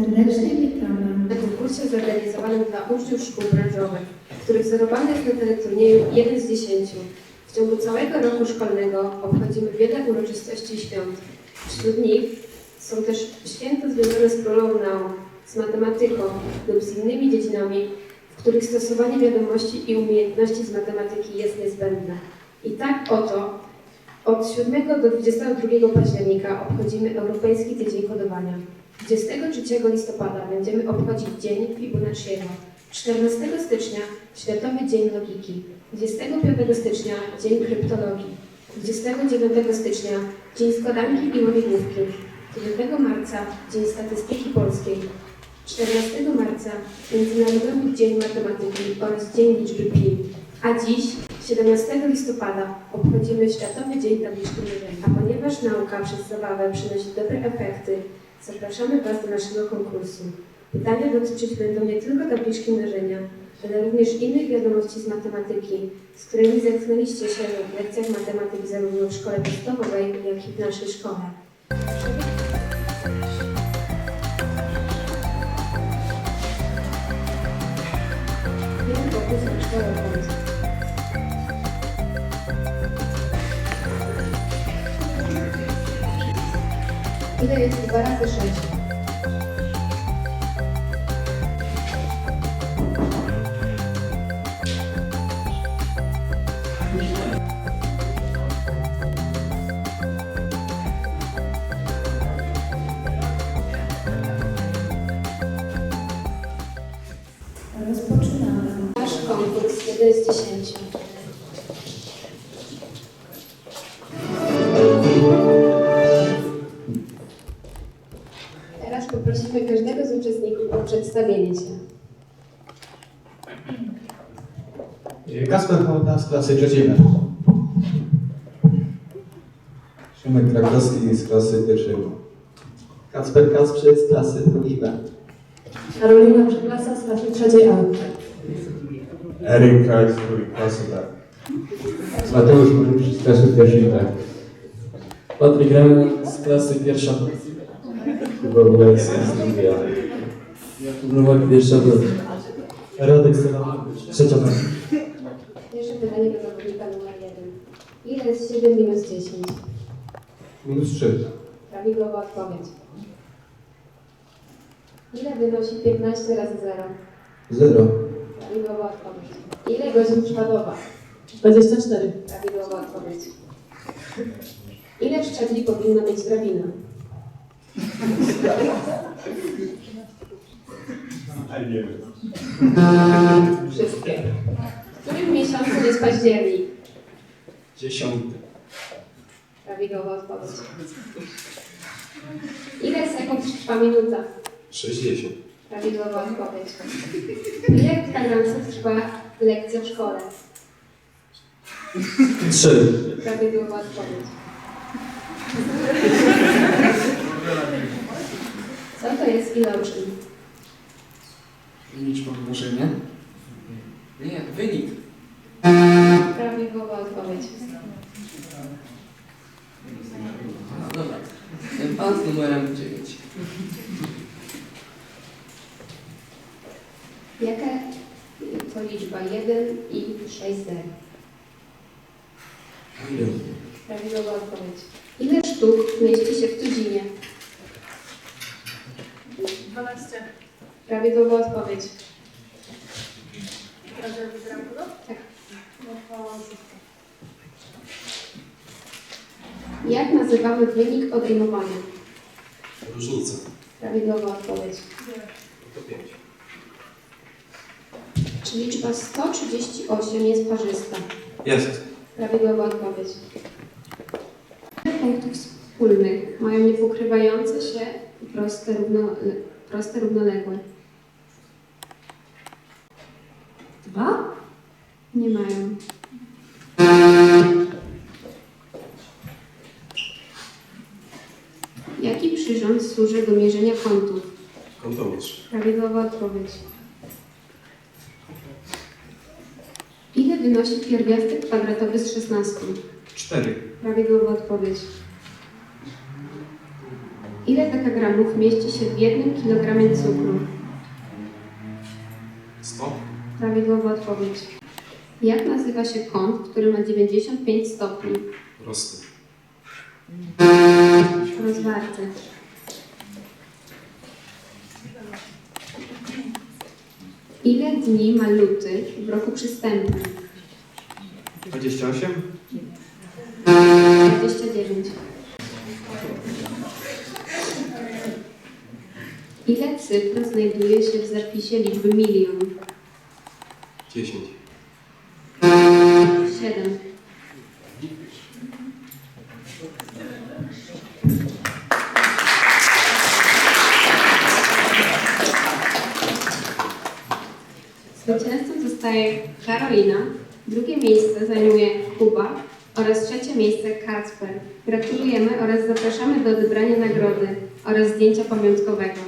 Serdecznie witamy. na konkursie zorganizowanym dla uczniów szkół branżowych, który wzorowany jest na teleturnieju 1 z 10. W ciągu całego roku szkolnego obchodzimy wiele uroczystości i świąt. Wśród nich są też święta związane z królową nauk, z matematyką lub z innymi dziedzinami, w których stosowanie wiadomości i umiejętności z matematyki jest niezbędne. I tak oto od 7 do 22 października obchodzimy Europejski Tydzień Kodowania. 23 listopada będziemy obchodzić Dzień Fibonacciego. 14 stycznia Światowy Dzień Logiki. 25 stycznia Dzień Kryptologii. 29 stycznia Dzień Składanki i łamigłówki. 9 marca Dzień Statystyki Polskiej. 14 marca Międzynarodowy Dzień Matematyki oraz Dzień Liczby Pi. A dziś, 17 listopada, obchodzimy Światowy Dzień Tabliczki. A ponieważ nauka przez zabawę przynosi dobre efekty, Zapraszamy Was do naszego konkursu. Pytania dotyczyć będą nie tylko tabliczki mnożenia, ale również innych wiadomości z matematyki, z którymi zetknęliście się w lekcjach matematyki zarówno w szkole podstawowej, jak i w naszej szkole. Jeden szkołę Ile jest 2 razy 6? Rozpoczynamy. Nasz konkurs 1 z 10. przedstawienie się. Kasper Hołda z klasy trzeciej B. Szymek Krakowski z klasy pierwszej B. Kacper Kasprzyk z klasy drugiej B. Karolina Przeklasa z klasy trzeciej A. Erik Krajs z klasy B. Mateusz Murzyk z klasy pierwszej B. Patryk Remen z klasy pierwsza B. Kuba Wulec z drugiej A. Jakub Nowak pierwsza B. Radek Selamowicz, trzecia B. Pierwsze pytanie do zawodnika numer 1. Ile jest 7 minus 10? Minus 3. Prawidłowa odpowiedź. Ile wynosi 15 razy 0? 0. Prawidłowa odpowiedź. Ile godzin trwa doba? 24. Prawidłowa odpowiedź. Ile szczebli powinna mieć drabina? Wszystkie. W którym miesiącu jest październik? Dziesiąty. Prawidłowa odpowiedź. Ile sekund trwa minuta? 60. Prawidłowa odpowiedź. Ile kwadransów trwa lekcja w szkole? Trzy. Prawidłowa odpowiedź. Co to jest iloczyn? Liczba mnożenia? Nie, wynik. Prawidłowa odpowiedź. No dobra. Pan z numerem 9. Jaka to liczba 1 i 6 zer? Prawidłowa odpowiedź. Ile sztuk mieści się w tuzinie? 12. Prawidłowa odpowiedź. Tak. Jak nazywamy wynik odejmowania? Różnica. Prawidłowa odpowiedź. To 5. Czy liczba 138 jest parzysta? Jest. Prawidłowa odpowiedź. Ile punktów wspólnych mają niepokrywające się i proste, równo, proste równoległe? Dwa? Nie mają. Jaki przyrząd służy do mierzenia kątów? Kątowicz. Prawidłowa odpowiedź. Ile wynosi pierwiastek kwadratowy z 16? 4. Prawidłowa odpowiedź. Ile dekagramów mieści się w jednym kilogramie cukru? 100. Prawidłowa odpowiedź. Jak nazywa się kąt, który ma 95 stopni? Prosty. Rozwarty. Ile dni ma luty w roku przystępnym? 28. 29. Ile cyfr znajduje się w zapisie liczby milion? 10. 7. Zwycięzcą zostaje Karolina, drugie miejsce zajmuje Kuba oraz trzecie miejsce Kacper. Gratulujemy oraz zapraszamy do odebrania nagrody oraz zdjęcia pamiątkowego.